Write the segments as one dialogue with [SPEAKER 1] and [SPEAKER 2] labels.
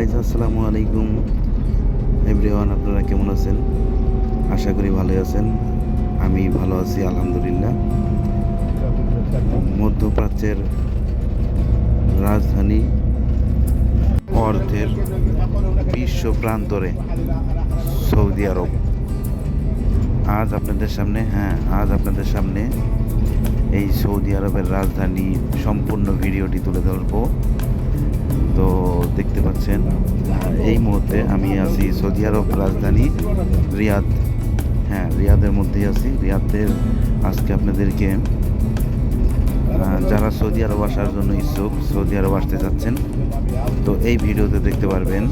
[SPEAKER 1] Guys আসসালামু আলাইকুম। Everyone আপনারা কেমন আছেন? আশা করি ভালো আছেন। আমি ভালো আছি, আলহামদুলিল্লাহ। মধ্যপ্রাচ্যের রাজধানী অর্ধের বিশ্ব প্রান্তরে, সৌদি আরব। আজ আপনাদের সামনে হ্যাঁ আজ আপনাদের সামনে এই সৌদি আরবের রাজধানী সম্পূর্ণ ভিডিওটি তুলে ধরবো। তো দেখতে পাচ্ছেন, এই মুহূর্তে আমি আছি সৌদি আরব রাজধানী রিয়াদ। হ্যাঁ রিয়াদের মধ্যেই আছি। রিয়াদের আজকে আপনাদেরকে যারা সৌদি আরব আসার জন্য ইচ্ছুক, সৌদি আরব আসতে চাচ্ছেন, তো এই ভিডিওতে দেখতে পারবেন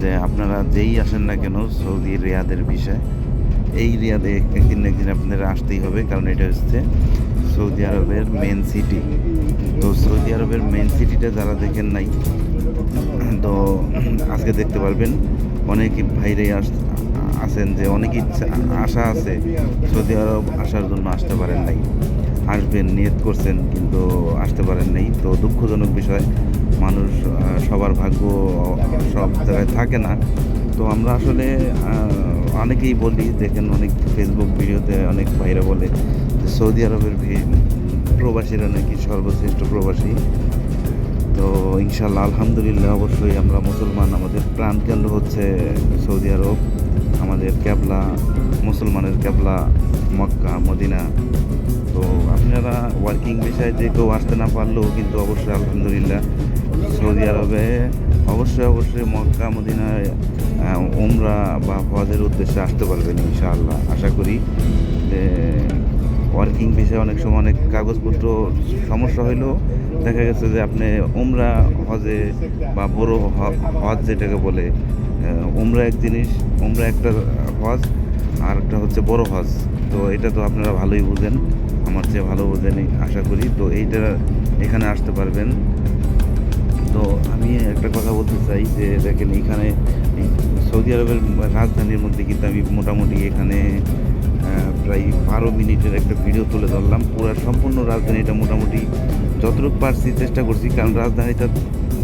[SPEAKER 1] যে আপনারা যেই আসেন না কেন সৌদি রিয়াদের বিষয়, এই রিয়াদে একদিন একদিন আপনারা আসতেই হবে, কারণ এটা হচ্ছে সৌদি আরবের মেন সিটি তো সৌদি আরবের মেন সিটিটা যারা দেখেন নাই, তো আজকে দেখতে পারবেন, অনেক ভাইরাই আস, আছেন যে অনেক ইচ্ছা, আশা আছে সৌদি আরব আসার জন্য আসতে পারেন নাই। আসবেন, নিয়ত করছেন, কিন্তু আসতে পারেন নাই। তো দুঃখজনক বিষয়, মানুষ সবার ভাগ্য সব জায়গায় থাকে না। তো আমরা আসলে অনেকেই বলি, দেখেন অনেক ফেসবুক ভিডিওতে অনেক ভাইরা বলে সৌদি আরবের প্রবাসীরা নাকি সর্বশ্রেষ্ঠ প্রবাসী। তো ইনশাল্লাহ আলহামদুলিল্লাহ অবশ্যই আমরা মুসলমান। আমাদের প্রাণকেন্দ্র হচ্ছে সৌদি আরব। আমাদের ক্যাবলা, মুসলমানের ক্যাবলা, মক্কা, মদিনা। তো আপনারা ওয়ার্কিং বিষয়ে যে কেউ আসতে না পারলেও কিন্তু অবশ্যই আলহামদুলিল্লাহ সৌদি আরবে অবশ্যই অবশ্যই মক্কা, মদিনায় উমরা বা হজের উদ্দেশ্যে আসতে পারবেন ইনশাআল্লাহ। আশা করি ওয়ার্কিং বিষয়ে অনেক সময় অনেক কাগজপত্র সমস্যা হইলেও দেখা গেছে যে আপনি উমরা হজে বা বড় হজ যেটাকে বলে উমরা এক জিনিস, উমরা একটা হজ আর একটা হচ্ছে বড় হজ। তো এটা তো আপনারা ভালোই বুঝেন, আমার চেয়ে ভালো বোঝেন, আশা করি। তো এইটা এখানে আসতে পারবেন। তো আমি একটা কথা বলতে চাই যে, দেখেন এখানে সৌদি আরবের রাজধানীর মধ্যে কিন্তু আমি মোটামুটি এখানে প্রায় বারো মিনিটের একটা ভিডিও তুলে ধরলাম। পুরো সম্পূর্ণ রাজধানীটা মোটামুটি যতটুকু পারছি চেষ্টা করছি কারণ রাজধানীটা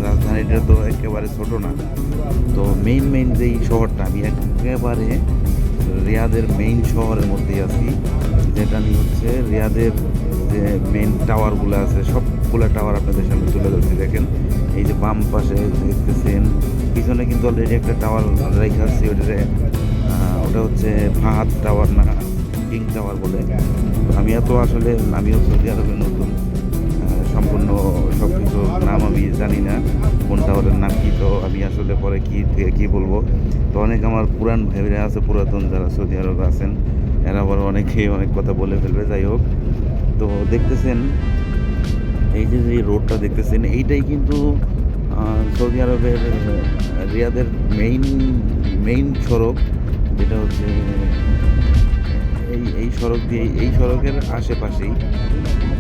[SPEAKER 1] রাজধানীটা তো একেবারে ছোট না। তো মেইন মেইন যেই শহরটা আমি একেবারে রিয়াদের মেইন শহরের মধ্যেই আছি। যেটা নিয়ে হচ্ছে রিয়াদের যে মেইন টাওয়ারগুলো আছে সবগুলো টাওয়ার আপনাদের সামনে তুলে ধরছি দেখেন। এই যে বাম পাশে দেখতেছেন পিছনে কিন্তু অলরেডি একটা টাওয়ার রেখে আসছি ওটাতে আহ, ওটা হচ্ছে ফাহাদ টাওয়ার না কিং টাওয়ার বলে। আমি এত আসলে, আমিও সৌদি আরবে নতুন সম্পূর্ণ সব কিছু নাম আমি জানি না, কোন টাওয়ারের নাম কী, তো আমি আসলে পরে কি থেকে কী বলব। তো অনেক আমার পুরান ভাইরা আছে, পুরাতন যারা সৌদি আরবে আছেন, এরা আবার অনেকেই অনেক কথা বলে ফেলবে, যাই হোক। তো দেখতেছেন, এই যে যে রোডটা দেখতেছেন, এইটাই কিন্তু সৌদি আরবের রিয়াদের মেইন মেইন সড়ক, যেটা হচ্ছে এই এই সড়ক দিয়ে, এই সড়কের আশেপাশেই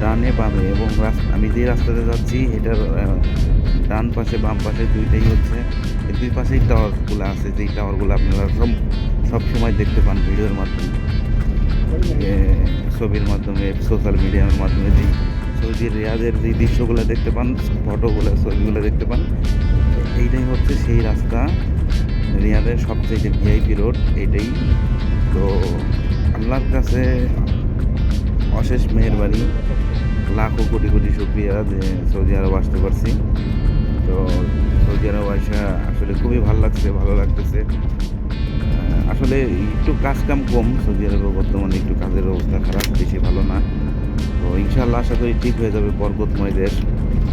[SPEAKER 1] ডানে বামে এবং আমি যে রাস্তাতে যাচ্ছি, এটার ডান পাশে, বাম পাশে দুইটাই হচ্ছে দুই পাশেই টাওয়ারগুলো আছে, যেই টাওয়ারগুলো আপনারা সব সব সময় দেখতে পান ভিডিওর মাধ্যমে। ছবির মাধ্যমে, সোশ্যাল মিডিয়ার মাধ্যমে, যেই সৌদি রিয়াদের যেই দৃশ্যগুলো দেখতে পান, ফটোগুলো, ছবিগুলো দেখতে পান, এইটাই হচ্ছে সেই রাস্তা, রিয়াদের সবচেয়ে ভিআইপি রোড, এটাই। তো কাছে অশেষ মেহেরবানি। লাখো কোটি কোটি শুক্রিয়া যে সৌদি আরব আসতে পারছি। তো সৌদি আরব আসা আসলে খুবই ভালো লাগছে, ভালো লাগতেছে। আসলে একটু কাজ কাম কম, সৌদি আরবে বর্তমানে একটু কাজের অবস্থা খারাপ, বেশি ভালো না। তো ইনশাল্লাহ আশা করি ঠিক হয়ে যাবে বরকতময় দেশ।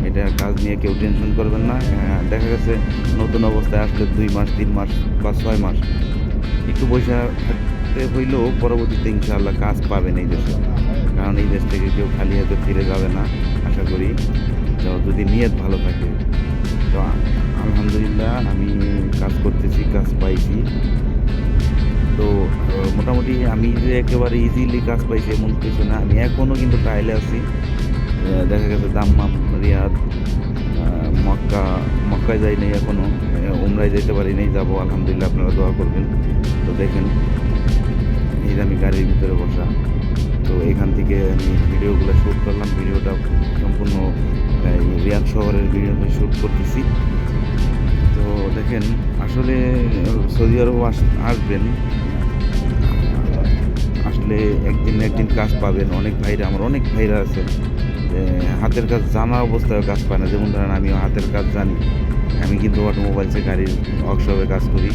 [SPEAKER 1] এটা কাজ নিয়ে কেউ টেনশন করবেন না। দেখা গেছে নতুন অবস্থায় আসলে দুই মাস, তিন মাস বা ছয় মাস একটু পয়সা থাকতে হইলেও পরবর্তীতে ইনশাআল্লাহ কাজ পাবেন এই দেশে। কারণ এই দেশ থেকে কেউ খালি হাতে ফিরে যাবে না, আশা করি। তো যদি নিয়ত ভালো থাকে, তো আলহামদুলিল্লাহ আমি কাজ করতেছি, কাজ পাইছি। তো মোটামুটি আমি যে একেবারে ইজিলি কাজ পাইছি এমন কিছু না। আমি এখনও কিন্তু ট্রায়ালে আছি। দেখা গেছে দাম্মাম রিয়াদ মক্কা, মক্কায় যাই নাই এখনও উমরায় যেতে পারি নাই, যাব। আলহামদুলিল্লাহ আপনারা দোয়া করবেন। তো দেখেন যে আমি গাড়ির ভিতরে বসা তো এখান থেকে আমি ভিডিওগুলো শ্যুট করলাম। ভিডিওটা সম্পূর্ণ রিয়াদ শহরের ভিডিও আমি শ্যুট করতেছি। তো দেখেন, আসলে, সৌদি আরব আস- আসবেন। আসলে একদিন না একদিন কাজ পাবেন। অনেক ভাইরা, আমার অনেক ভাইরা আছে। হাতের কাজ জানা অবস্থায় কাজ পায় না। যেমন ধরেন আমি হাতের কাজ জানি। আমি কিন্তু অটোমোবাইলসে গাড়ির ওয়ার্কশপে কাজ করি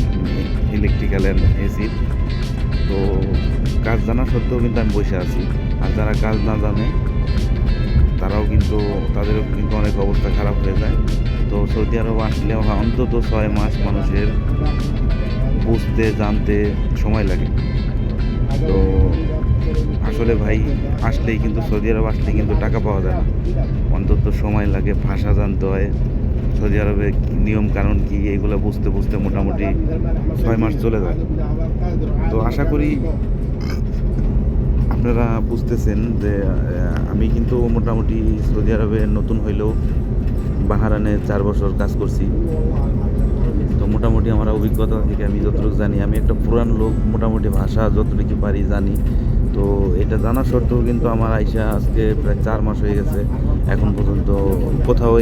[SPEAKER 1] ইলেকট্রিক্যাল অ্যান্ড এসির তো কাজ জানা সত্ত্বেও কিন্তু আমি বসে আছি। আর যারা কাজ না জানে, তারাও কিন্তু, তাদেরও কিন্তু অনেক অবস্থা খারাপ হয়ে যায়। তো সৌদি আরব আসলে অন্তত ছয় মাস মানুষের বুঝতে, জানতে সময় লাগে। তো আসলে ভাই, আসলেই কিন্তু সৌদি আরব আসলে কিন্তু টাকা পাওয়া যায় না। অন্তত সময় লাগে, ভাষা জানতে হয়। সৌদি আরবে নিয়ম কানুন কি এগুলো বুঝতে বুঝতে মোটামুটি ছয় মাস চলে যায়। তো আশা করি আপনারা বুঝতেছেন যে আমি কিন্তু মোটামুটি সৌদি আরবে নতুন হইলেও বাহারানে চার বছর কাজ করছি। তো মোটামুটি আমার অভিজ্ঞতা থেকে আমি যতটুকু জানি, আমি একটা পুরান লোক, মোটামুটি ভাষা যতটুকু পারি জানি। তো এটা জানা সত্ত্বেও কিন্তু আমার আইসা আজকে প্রায় চার মাস হয়ে গেছে, এখন পর্যন্ত কোথাও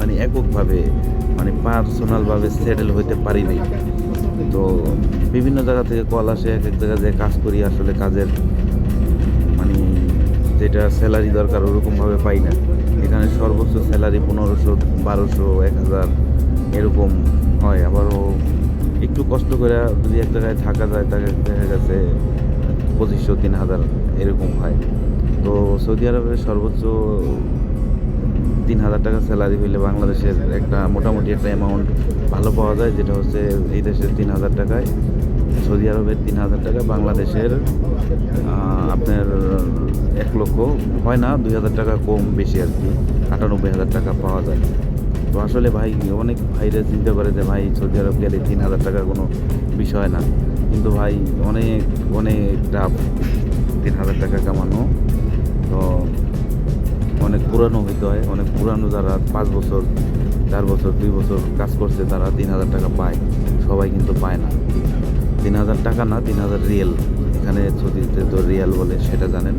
[SPEAKER 1] মানে এককভাবে মানে পার্সোনালভাবে সেটেল হইতে পারি নাই। তো বিভিন্ন জায়গা থেকে কল আসে, এক এক জায়গায় যে কাজ করি, আসলে কাজের মানে যেটা স্যালারি দরকার ওরকমভাবে পাই না। এখানে সর্বোচ্চ স্যালারি পনেরোশো, বারোশো, এক হাজার এরকম হয়। আবারও একটু কষ্ট করে যদি এক জায়গায় থাকা যায়, তাকে দেখা গেছে পঁচিশশো, তিন হাজার এরকম হয়। তো সৌদি আরবের সর্বোচ্চ তিন হাজার টাকা স্যালারি হইলে বাংলাদেশের একটা মোটামুটি একটা অ্যামাউন্ট ভালো পাওয়া যায়, যেটা হচ্ছে এই দেশের তিন হাজার টাকায়। সৌদি আরবের তিন হাজার টাকা, বাংলাদেশের আপনার এক লক্ষ হয় না দুই হাজার টাকা কম বেশি আর কি আটানব্বই হাজার টাকা পাওয়া যায়। তো আসলে ভাই, অনেক ভাইরা চিন্তা করে যে ভাই, সৌদি আরব গেলে তিন হাজার টাকা কোনো বিষয় না। কিন্তু ভাই, অনেক অনেক টাফ তিন হাজার টাকা কামানো। তো অনেক পুরানো হইতে হয় অনেক পুরানো যারা পাঁচ বছর, চার বছর, দুই বছর কাজ করছে, তারা তিন হাজার টাকা পায়। সবাই কিন্তু পায় না। তিন হাজার টাকা না, তিন হাজার রিয়েল। এখানে সৌদিতে তো রিয়াল বলে সেটা জানেন।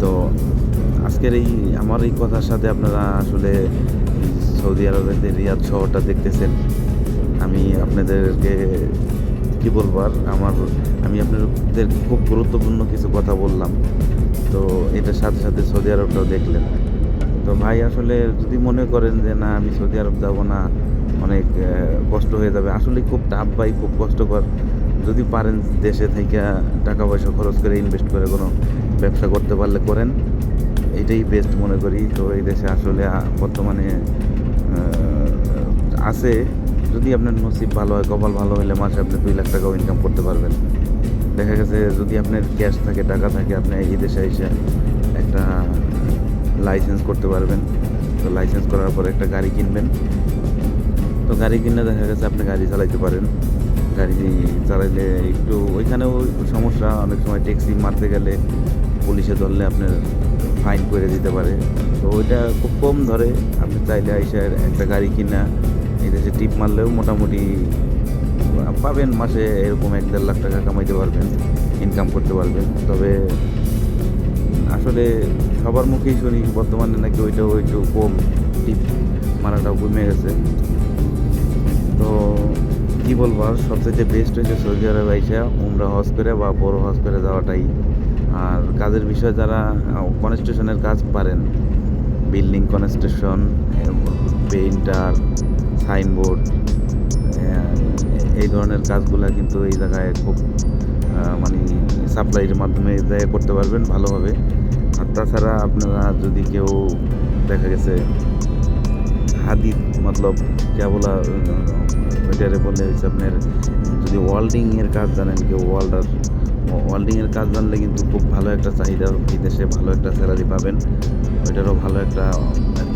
[SPEAKER 1] তো আজকের এই আমার এই কথার সাথে আপনারা আসলে সৌদি আরবের রিয়াদ শহরটা দেখতেছেন। আমি আপনাদেরকে কি বলব আর? আমার, আমি আপনাদের খুব গুরুত্বপূর্ণ কিছু কথা বললাম। তো এটার সাথে সাথে সৌদি আরবটাও দেখলেন। তো ভাই আসলে যদি মনে করেন যে, না, আমি সৌদি আরব যাব না। অনেক কষ্ট হয়ে যাবে। আসলে খুব টাফ ভাই, খুব কষ্টকর। যদি পারেন দেশে থেকে টাকা পয়সা খরচ করে ইনভেস্ট করে কোনো ব্যবসা করতে পারলে করেন। এটাই বেস্ট মনে করি। তো এই দেশে আসলে বর্তমানে আছে। যদি আপনার নসিব ভালো হয়, কপাল ভালো হলে মাসে আপনি দুই লাখ টাকাও ইনকাম করতে পারবেন। দেখা গেছে যদি আপনার ক্যাশ থাকে, টাকা থাকে, আপনি এই দেশে এসে একটা লাইসেন্স করতে পারবেন। তো লাইসেন্স করার পর একটা গাড়ি কিনবেন। তো গাড়ি কিনলে দেখা গেছে আপনি গাড়ি চালাইতে পারেন। গাড়ি চালাইলে একটু ওইখানেও সমস্যা, অনেক সময় ট্যাক্সি মারতে গেলে পুলিশে ধরলে আপনার ফাইন করে দিতে পারে। তো ওইটা খুব কম ধরে। আপনি চাইলে আইসা একটা গাড়ি কিনা এই দেশে টিপ মারলেও মোটামুটি পাবেন মাসে এরকম এক দেড় লাখ টাকা কামাইতে পারবেন ইনকাম করতে পারবেন। তবে আসলে সবার মুখেই শুনি বর্তমানে নাকি ওইটাও একটু কম টিপ মারাটাও কমে গেছে। তো কি বলব, আর সবচেয়ে বেস্ট হয়েছে সৌদি আরব আইসা উমরা হজ করে বা বড় হজ করে যাওয়াটাই। আর কাজের বিষয়ে যারা কনস্ট্রাকশনের কাজ পারেন বিল্ডিং কনস্ট্রাকশন পেইন্টার সাইনবোর্ড এই ধরনের কাজগুলো কিন্তু এই জায়গায় খুব মানে সাপ্লাইয়ের মাধ্যমে এই জায়গায় করতে পারবেন ভালোভাবে। আর তাছাড়া আপনারা যদি কেউ দেখা গেছে হাদিদ, মতলব কে বলা ওইটারে বললে হচ্ছে আপনার যদি ওয়ার্ল্ডিং এর কাজ জানেন, কেউ ওয়ার্ল্ডার ওয়ার্ল্ডিং এর কাজ জানলে কিন্তু খুব ভালো একটা চাহিদা এই দেশে, ভালো একটা স্যালারি পাবেন। ওইটারও ভালো একটা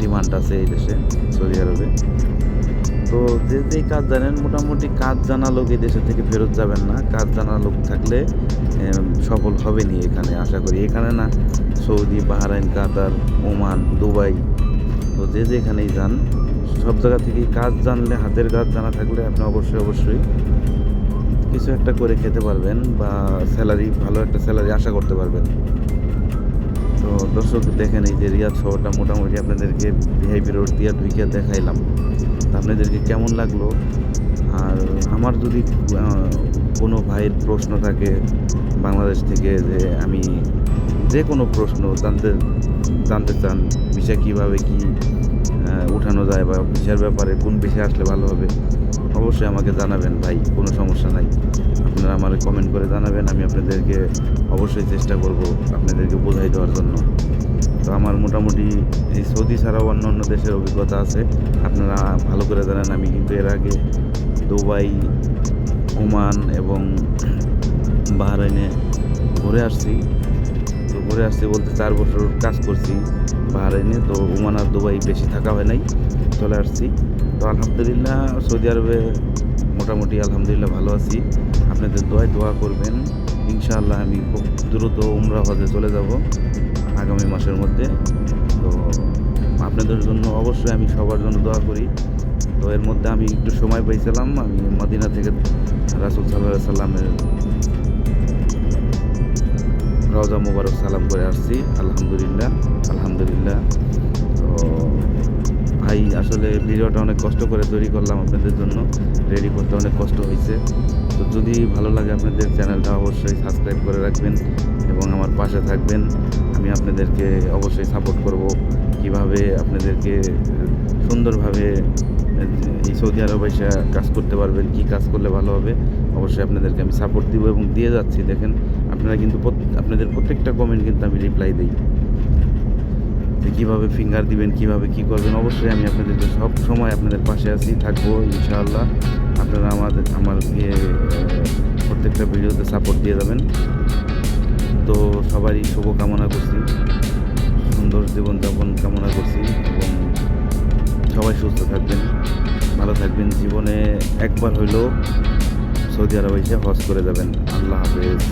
[SPEAKER 1] ডিমান্ড আছে এই দেশে, সৌদি আরবে। তো যে যে কাজ জানেন, মোটামুটি কাজ জানা লোক এই দেশে থেকে ফেরত যাবেন না। কাজ জানা লোক থাকলে সফল হবেনি এখানে, আশা করি। এখানে না, Saudi, Bahrain, Qatar, Oman, Dubai, তো যে যেখানেই যান, সব জায়গা থেকেই কাজ জানলে, হাতের কাজ জানা থাকলে আপনি অবশ্যই অবশ্যই কিছু একটা করে খেতে পারবেন বা স্যালারি, ভালো একটা স্যালারি আশা করতে পারবেন। তো দর্শক দেখেন, এই যে রিয়াদ শহরটা মোটামুটি আপনাদেরকে ভিআইপি রোড দিয়ে ঢুকিয়ে দেখাইলাম। আপনাদেরকে কেমন লাগল? আর আমার যদি কোনো ভাইয়ের প্রশ্ন থাকে বাংলাদেশ থেকে যে আমি যে কোনো প্রশ্ন জানতে জানতে চান ভিসা কীভাবে কি উঠানো যায় বা ভিসার ব্যাপারে কোন ভিসা আসলে ভালো হবে, অবশ্যই আমাকে জানাবেন ভাই, কোনো সমস্যা নাই। আপনারা আমার কমেন্ট করে জানাবেন, আমি আপনাদেরকে অবশ্যই চেষ্টা করব আপনাদেরকে বোঝাই দেওয়ার জন্য। তো আমার মোটামুটি এই সৌদি ছাড়াও অন্য অন্য দেশের অভিজ্ঞতা আছে। আপনারা ভালো করে জানেন, আমি কিন্তু এর আগে দুবাই, ওমান এবং বাহরাইনে ঘুরে আসছি। তো ঘুরে আসছি বলতে চার বছর কাজ করছি বাহরাইনে, তো ওমান আর দুবাই বেশি থাকা হয় নাই, চলে আসছি। তো আলহামদুলিল্লাহ সৌদি আরবে মোটামুটি আলহামদুলিল্লাহ ভালো আছি। আপনাদের দোয়ায় দোয়া করবেন, ইনশাআল্লাহ আমি খুব দ্রুত উমরা হজে চলে যাব। আগামী মাসের মধ্যে। তো আপনাদের জন্য অবশ্যই আমি সবার জন্য দোয়া করি। তো এর মধ্যে আমি একটু সময় পেয়েছিলাম আমি মদিনা থেকে রাসুল সাল্লাহ সাল্লামের রওজা মুবারক সালাম করে আসছি। আলহামদুলিল্লাহ আলহামদুলিল্লাহ। তো ভাই, আসলে ভিডিওটা অনেক কষ্ট করে তৈরি করলাম আপনাদের জন্য। রেডি করতে অনেক কষ্ট হয়েছে তো যদি ভালো লাগে আপনাদের চ্যানেলটা অবশ্যই সাবস্ক্রাইব করে রাখবেন। এবং আমার পাশে থাকবেন। আমি আপনাদেরকে অবশ্যই সাপোর্ট করব। কীভাবে আপনাদেরকে সুন্দরভাবে এই সৌদি আরবে এসে কাজ করতে পারবেন, কি কাজ করলে ভালো হবে, অবশ্যই আপনাদেরকে আমি সাপোর্ট দিব এবং দিয়ে যাচ্ছি। দেখেন, আপনারা কিন্তু আপনাদের প্রত্যেকটা কমেন্ট কিন্তু আমি রিপ্লাই দিই। যে কীভাবে ফিঙ্গার দিবেন, কীভাবে কি করবেন, অবশ্যই আমি আপনাদেরকে সব সময় আপনাদের পাশে আছি, থাকব, ইনশাআল্লাহ। আপনারা আমাদের আমার প্রত্যেকটা ভিডিওতে সাপোর্ট দিয়ে যাবেন। তো সবারই শুভ কামনা করছি। সুন্দর জীবনযাপন কামনা করছি এবং সবাই সুস্থ থাকবেন, ভালো থাকবেন। জীবনে একবার হইলেও সৌদি আরব এসে হজ করে যাবেন। আল্লাহ হাফেজ।